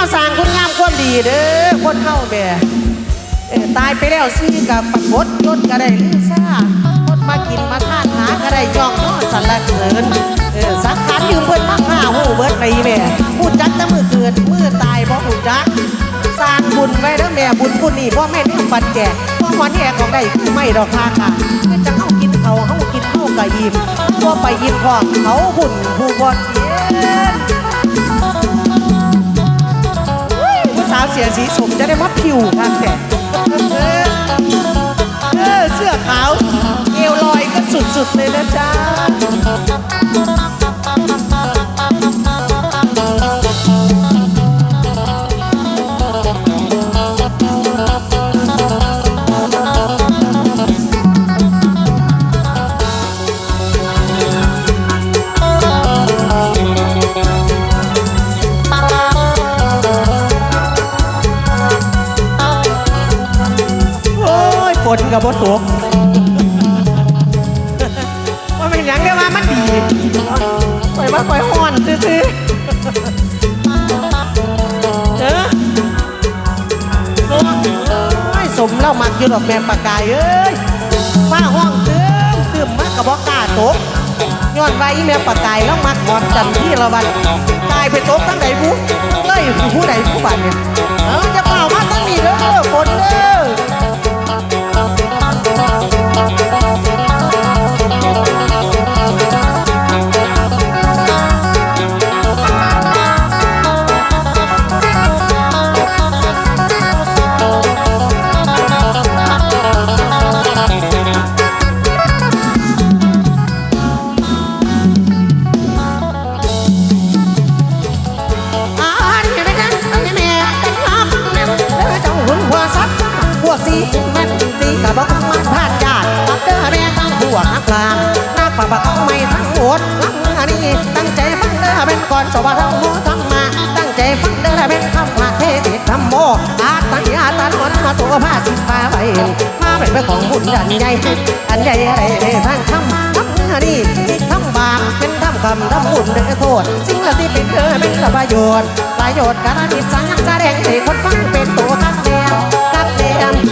าสร้างคุณงามความดีเด้อคนเฮาแม่เออตายไปแล้วซื้อกับปรากฏยศก็ได้ลือซ่าคนมากินมาท่านหาก็ได้ย่องนอสรรเสริญเออสักขันยืมเพิ่นมาฆ่าหูเบิดในแม่พูดจักแต่มือเกิดมือตายบ่หูจักสร้างบุญไว้เด้อแม่บุญคุณนี่พ่อแม่นี่ปันแจกพ่อหอนแหกของได้คือไม่ดอกค่ะค่ะคือจังเฮากินเขาวเฮากินข้าวกะอิ่มตัวไปอิ่มพร้อเขาหุ่นผู้บ่เย็นาวเสียสีสมจะได้มาผิวทางแต่เออเออเสื้อขาวเอวลอยก็สุดๆเลยนะจ๊ะ กับบตกว่าเป็นหยังได้ว่ามันดีปล่อยว่าปล่อยห่อนซื่อๆเออโอ้ยสมเล่ามักอยู่ดอกแมงปากกายเอ้ยฟ้าห้องเติมเติมมากกับบอกล้าตกย้อนไว้อีแมงปากกายแล้วมักหอดจันที่ละวันกายไปตกทั้งไหนบุเลยผู้ใดผู้บันเนี่ยเอาจะเปล่ามาตั้งนี้เด้อฝนเด้อ ดลังอันนี้ตั้งใจฟังเด้อเป็นก่อนสวัสดิ์ทั้งหมดทั้งมาตั้งใจฟังเด้อเป็นคำพระเทศธรรมโมอาตังยาตันวันมาตัวผ้าสิบาใบมาเป็นเรื่อของบุญอันใหญ่อันใหญ่อะไรทางคำคำอันนี้คำบาปเป็นคำคำทำบุญเด้อโทษสิ่งละที่เป็นเด้อเป็นประโยชน์ประโยชน์การนิสังแสดงให้คนฟังเป็นตัวคักแดงคักแดงคักแดง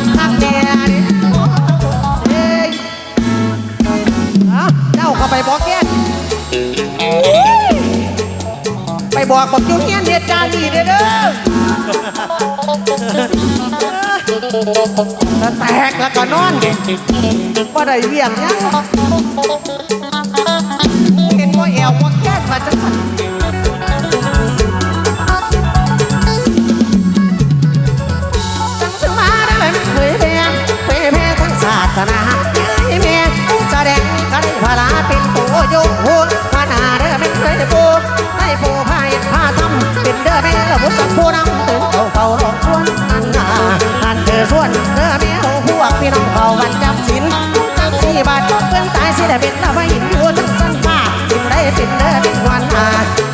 อกบอกอยู่เฮียนเหตุการณ์ดีเด้อเด้อถ้าแตกแล้วก็นอนว่าได้เวียงยังเห็นว่าแอวว่าแก้มาจังสัน อกชวนอันนาอันเธอส่วนเด้อแม่เราพวกพี่น้องเขาวันจำสินจังสี่บาทเพิ่นตายสิได้เป็นละไม่อยู่ทั้งสั้นฟ้าจึงได้เป็นเด้อเป็นวันอา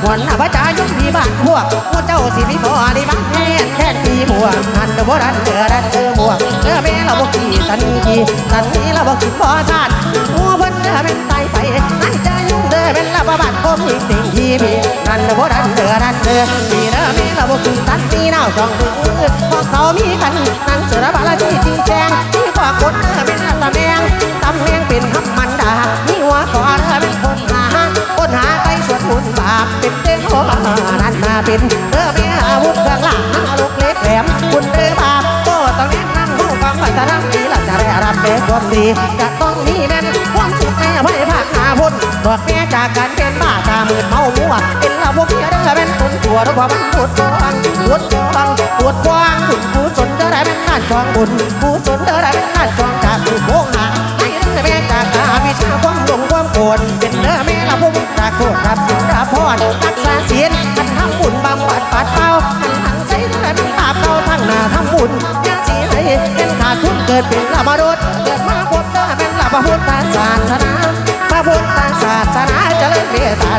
วันอาพระจายุมีบ้านพวกพวกเจ้าสิมีบ่อดีบ้านแทนแทนมีบัวอันเดอบ่ดันเดือดันเดือบัวเดือแม่เราบ่ขี่สันขี่สันนี้เราบ่กินบ่ทานหัวเพิ่นเดือเป็นไตไปนั่นจะยุ่งเด้อ เป็นละบ่บาดคมอีกสิ่งที่มีนั่นเดอบ่ดันเดือดันเดือมีเด้อแม่เราบ่กินสันมีน่าจองดึงพอเขามีกันนั่นสือบาลที่จริงแจงที่กว่าคนเด้อเป็นตะแมงตำแมงเป็นคำมันดามีหัวคอเด้อเป็นคนหาคนหาไปสวดมนบาปเป็นเต้นโหนั่นมาเป็นเด้อม่อาวุธเครื่องล่างลูกเล็กแหลมคุณเด้อบาปก็ต้องแนะนำผู้ฟังว่าจะรับดีและจะได้รับเป็นความดีจะ บอกแม่จากการเป็นบ้าตามืดเมามัวเป็นละพวกเพียเด้อเป็นคนตัวรามันปวดฟองปวดฟองปวดฟางบุญกุศลเด้อได้เป็นนั่นฟองบุญกุศลเด้อได้เป็นนั่นฟองจากผู้โกงหาให้เด้อแม่จากตาวิชาความหลงความโกรธเป็นเด้อแม่ละพวกจากโทษรับสินรับพรรักษาศีลอันทำบุญบำบัดปัดเป่าอันหังใส่เด้อเป็นบาปเก่าทั้งหน้าทำบุญยาสีให้เป็นขาดทุนเกิดเป็นละมรด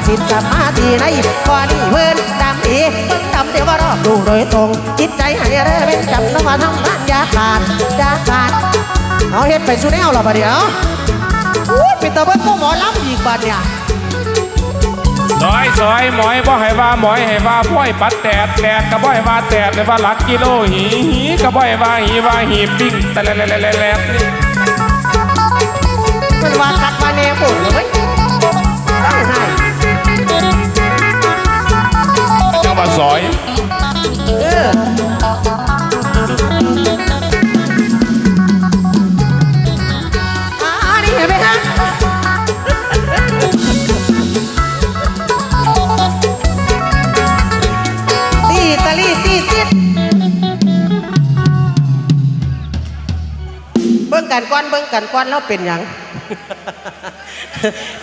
สิทธิสมาธิในข้อนี้เพิ่นดำอีเพิ่นดำเดี๋ยวว่ารอบดูโดยตรงจิตใจให้เร่เป็นจำนว่าทำงานอยาขาดอยาขาดเอาเฮ็ดไปสุดแนวหรอบัดเดี๋ยวอู้ปิดตาเบิ้งพวกหมอลำอีกบัดเนี่ยน้ออยซอยหมอยบ่ให้ว่าหมอยให้ว่าพ้อยปัดแตดแตดก็บ่ให้ว่าแตดให้ว่าหลักกิโลหีหีก็บ่ให้ว่าหีว่าหีปิ้งแต่แลแลแลแลมันว่าคักว่าแน่ปุ่นเลยตั้งให้จั บิ่งกันก้อนเบิ่งกันก้อนแล้วเป็นหยัง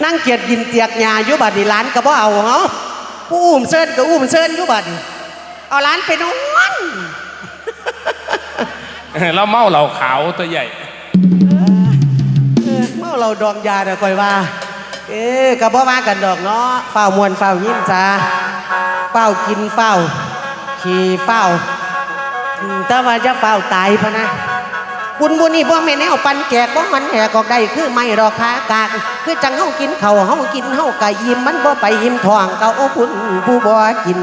นั่งเกียดกินเตียกยาอยู่บัดนี้ร้านก็บ่เอาเฮาผู้อุ้มเซินก็อุ้มเซินอยู่บัดนี้เอาร้านไปนอนเราเมาเหล้าขาวตัวใหญ่ เออเมาเราดองยาเด้อคอยว่า เอ้ก็บ่ว่ากันดอกเนาะเฝ้ามวนเฝ้ายิ้มจ้าเฝ้ากินเฝ้า ขี่เฝ้าอืมแต่ว่าจะเฝ้าตายพะนะ บุญบุญนี่บ่แม่นแนวปันแจกบ่มันแหกออกได้คือไม่ดอกพากากคือจังเฮากินเขาเฮากินเฮากะยิ้มมันบ่ไปยิ้มท้องเกาบุญผู้บ่กิน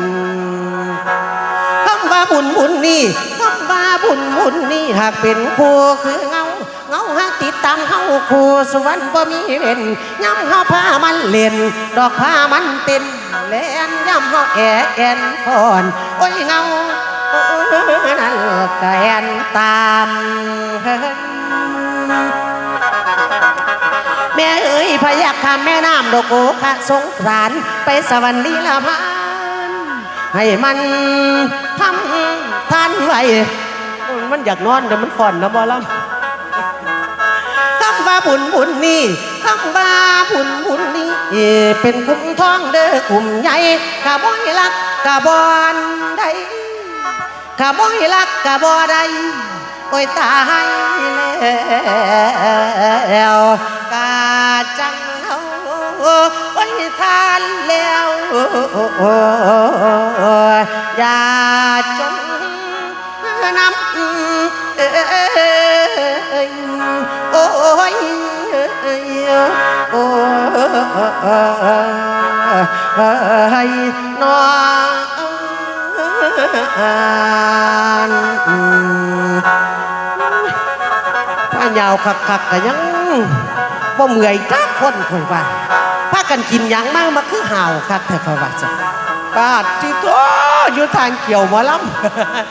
คำว่าบุญบุญนี่คำว่าบุญบุญนี่หากเป็นคู่คือเงาเงาหากติดตามเฮาคู่สวรรค์บ่มีเว้นย้ำเฮาพามันเล่น ดอกพามันเต้นแลนย้ำเฮาแอแอนฟอนโอ้ยเงา นั่นก็แอนตามแม่เอ๋ยพยักคำแม่น้ำดอกโกพระสงสารไปสวรรค์ลีลาพานให้มันทำท่านไว้มันอยากนอนเดี๋ยวมันฟ่อนนะบอลำคำว่าบุญบุญนี่คำว่าบุญบุญนี่เป็นคุ้มท้องเด้อคุ้มใหญ่กะบ่ให้รักกะบอนใด กะบ่ยรักกะบ่ได้โอ้ยตายแล้วกาจังเฮาโอ้ยทานแล้วอย่าจงน้ำเอ้ยโอ้ยโอ้ยน้อง ถ้ายาวคักๆกะยังบ่เมื่อยจักคนคอยว่าพากันกินยังมากมาคือห่าวคักเถอะค่อยว่าจ้ะปาดที่ตัวอยู่ทางเกี่ยวหมอล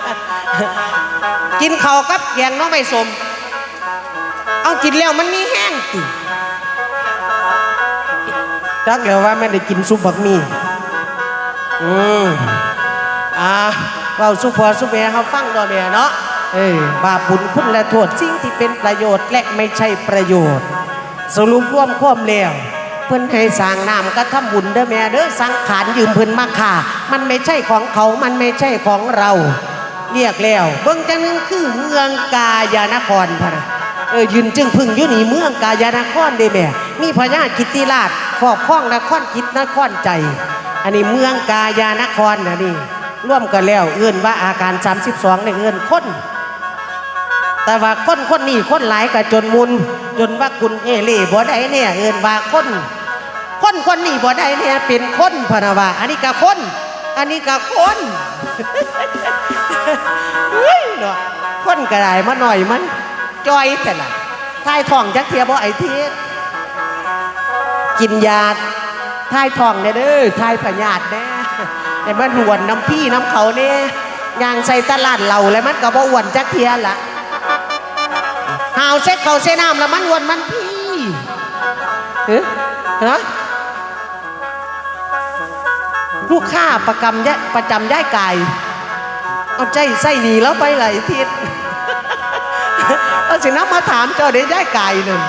ำกินข้ากับแกงน้องไม่สม เอากินแล้วมันมีแห้งติจักเดี๋ยวว่าไม่ได้กินซุปบักหมี่อืม อ่าเราซุปพอซุปแม่เขาฟังดอแม่เนาะเอ้ยบาปบุญคุณและโทษสิ่งที่เป็นประโยชน์และไม่ใช่ประโยชน์ สรุปร่วมความแล้วเพิ่นให้สร้างน้ำก็ทำบุญเด้อแม่เด้อสังขารยืมเพิ่นมาค่ามันไม่ใช่ของเขา มันไม่ใช่ของเราเรียกแล้วเบิ่งจังหนึงคือเมืองกายานครพะนะเออยืนจึงพึ่งอยู่นี่เมืองกายานครเด้แม่ มีพญากิตติราชครอบครองนครจิตนครใจ อันนี้เมืองกายานครนะนี่ ร่วมกันแล้วเอื้นว่าอาการ 32ในเอื้นคน แต่ว่าคนคนนี้คนหลายก็จนมุนจนว่าคุณเอเล่บ่ได้เนี่ยเอื้นว่าคนคนคนนี้บ่ได้เนี่ยเป็นคนพนะว่าอันนี้ก็คน อันนี้ก็คนเฮ้ยเนาะคนกระไดมาหน่อยมันจอยแต่ละทายทองจักเทียบ่ไอเทีกินยาทายทองเนี่ยเด้อทายพยาธิแน่ แต่มันหวนน้ำพี่น้ำเขาเนี่ยยางใส่ตลาดเหล่าแล้วมันก็บ่อ้วนจักเทียละหาวเซ็ตเขาเสน้ำแล้วมันอ้วนมันพี่เฮ้ฮะลูกค้าประกำยประจำย่ายไก่เอาใจใส่หนีแล้วไปหลทิศเอาสิน้ำมาถามเจ้าได้ได้ไก่หนึ่ง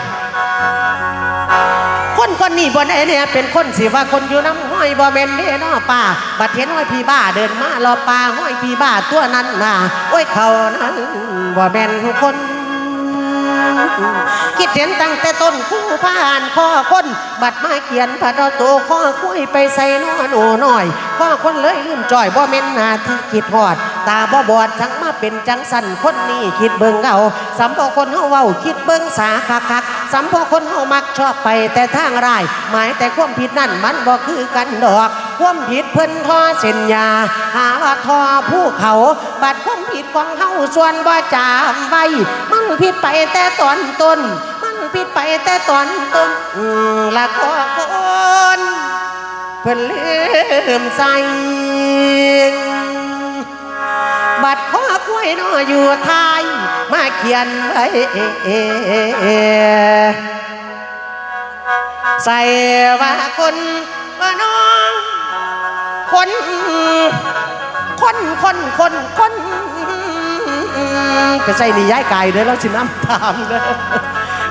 คนคนนี้บ่ได้เนี่ยเป็นคนสิว่าคนอยู่น้ำห้อยบ่แม่นเด้เนาะป้าบัดเห็นห้อยพี่บ้าเดินมารอป้าห้อยพี่บ้าตัวนั้นน่ะโอ้ยเขานั้นบ่แม่นคนคิดเห็นตั้งแต่ต้นคู่ผ่านข้อคนบัดมาเขียนผัดโตข้อคุยไปใส่นอหนูหน่อยข้อคนเลยลืมจ่อยบ่เม่นหนาที่คิดหอด ตาบ่บอดจังมาเป็นจังสันคนนี้คิดเบิ่งเอาสำพอคนเฮาเว้าคิดเบิ่งสาคักคักๆสำพอคนเฮามักชอบไปแต่ทางร้ายหมายแต่ความผิดนั่นมันบ่คือกันดอก ความผิดเพิ่นทอเส้นยา หาว่าทอผู้เขาบัดความผิดของเฮาส่วนบ่จำไว้มันผิดไปแต่ตอนต้น มันผิดไปแต่ตอนต้นอืมละก็คนเพิ่นลืมใส่ บัดข้อกล้วยนออยู่ไทยมาเขียนไว้ใส่ว่าคนว่าน้องคนคนคนคนคนก็ใส่นี่ย้ายไก่เด้อแล้วสิน้ำตามเด้อ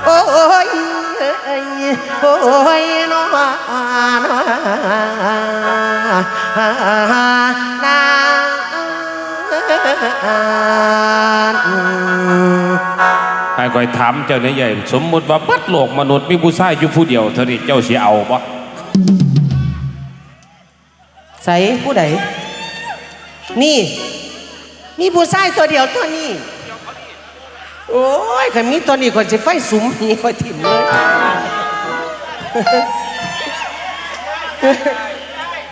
โอ้ยโอ้ยน้อน้อนาไอ้คอยถามเจ้าเนี่ยใหญ่ สมมติว่าเบัดโลกมนุษย์มีผู้ชายอยู่ผู้เดียวเท่านี้เจ้าเสิเอาบ่ใส่ผู้ใดนี่ มีผู้ชายตัวเดียวตัวนี้ โอ้ยขันมีตัวนี้ก่อนจะไฟสุมหีคอยถิ่มเลย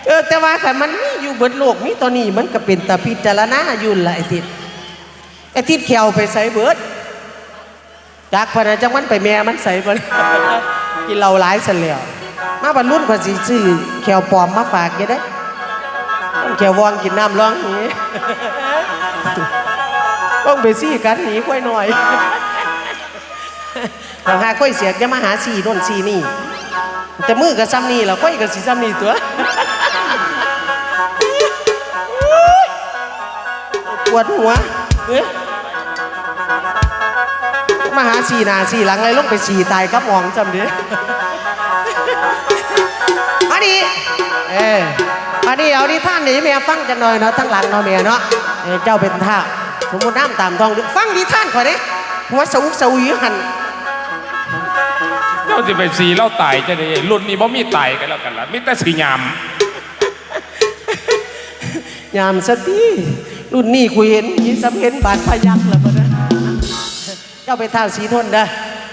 เออ แต่ว่าขันมันมีอยู่เบิดโลกมีตัวนี้มันก็เป็นตาพิจารณาอยู่ละไอ้ทิศไอ้ทิศเขียวไปใส่เบิดจากพนันจังมันไปแม่มันใส่บ่กินเราหลายเสนแล้วมาบรรลุนกว่าสิซื้อแขวปลอมมาฝากยังได้แขววองกินน้ำร้องนี้ต้องไปซี่กันหนีค่อยหน่อยทางหาค่อยเสียกจะมาหาสีโน่นสีนี่ แต่มือกับซ้ำนี่เราค่อยกับสีซ้ำนี่ตัวปวดหัวเอ้ยมาหาสีหนาสีหลังเลยลงไปสีตายกับหมองจำเด้ออันนี้เอออันนี้เอาที่ท่านนี่เมียฟังจังหน่อยเนาะทั้งหลังเนาะเมียเนาะเออเจ้าเป็นท่าสมมติน้ำตามทองดูฟังดีท่านข่อยเด้หัวสวุกสวีหันเจ้าสิไปสีเล่าตายเจ้าเนี่ยใหญ่รุ่นนี้บ่มีตายกันแล้วกันล่ะมีแต่สียามยามสติรุ่นนี้กูเห็นยี่สำเห็นบาดพยักแล้วบ่นะเจ้าไปท่าสีทนเด้อ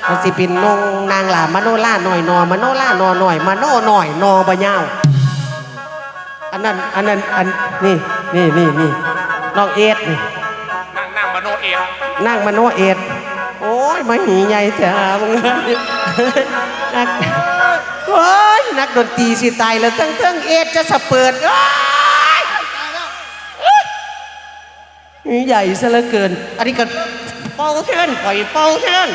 มันสิเป็นนงนางหลามโนล่าหน่อยนอมโนล่านอหน่อยมโนหน่อยนอบะยาวอันนั้นอันนั้นอันนี่นี่นี่นี่น้องเอ็ดนี่นั่งนั่งมโนเอ็ดนั่งมโนเอ็ด โอ้ยมาหีใหญ่เสียมึงนักโอ้ยนักดนตรีสิตายแล้วตั้งเทิงเอดจะสะเปิดโอ้ยหีใหญ่ซะเหลือเกิน อันนี้ก็เป่าเทินปล่อยเป่าเทิน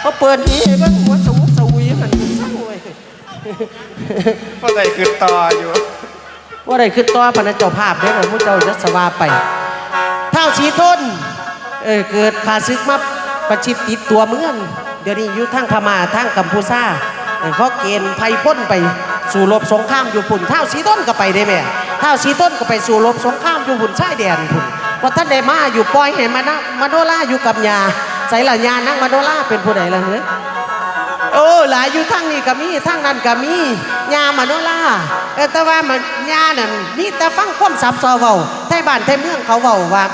เขาเปิดหีให้เบิ่งหัวสวุกสวีมันเศร้าเว้ยเพราะใดคือต่ออยู่ว่าอะไรคือตัวพระเจ้าภาพเด้อมุเจ้าจะสวาไปเท่าสีทน เออเกิดขาซึกมาประชิดติดตัวเมือง เดี๋ยวนี้อยู่ทั้งพม่าทั้งกัมพูชาเขาเกณฑ์ไพพ้นไปสู่รบสงครามอยู่ปุ่นเท่าสีต้นก็ไปได้ไหมเท่าสีต้นก็ไปสู่รบสงครามอยู่ปุ่นชายแดนปุ่นว่าท่านได้มาอยู่ปล่อยให้มานะมาโนล่าอยู่กับยาใส่ละยานั่งมาโนล่าเป็นผู้ใดล่ะเฮ้ยโอ้หลายอยู่ทั้งนี้ก็มีทั้งนั้นก็มียามาโนล่าแต่ว่ามันยานั่นนี่แต่ฟังความสับซอเว้าไทยบ้านไทยเมืองเขาเว้าว่า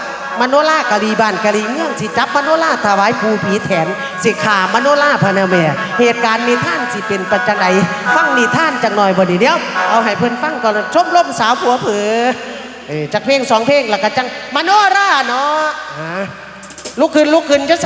มโนลากะลีบ้านกะลีเมืองสิจับมโนลาถวายภูผีแถนสิขามโนลาพะนาแม่เหตุการณ์มีท่านสิเป็นปัจจัยฟังมีท่านจังหน่อยบ่ดีเดียว เอาให้เพิ่นฟังก่อนชมล่มสาวผัวเผือเออจักเพลงสองเพลงแล้วก็จังมโนราเนาะลุกขึ้นลุกขึ้นจะ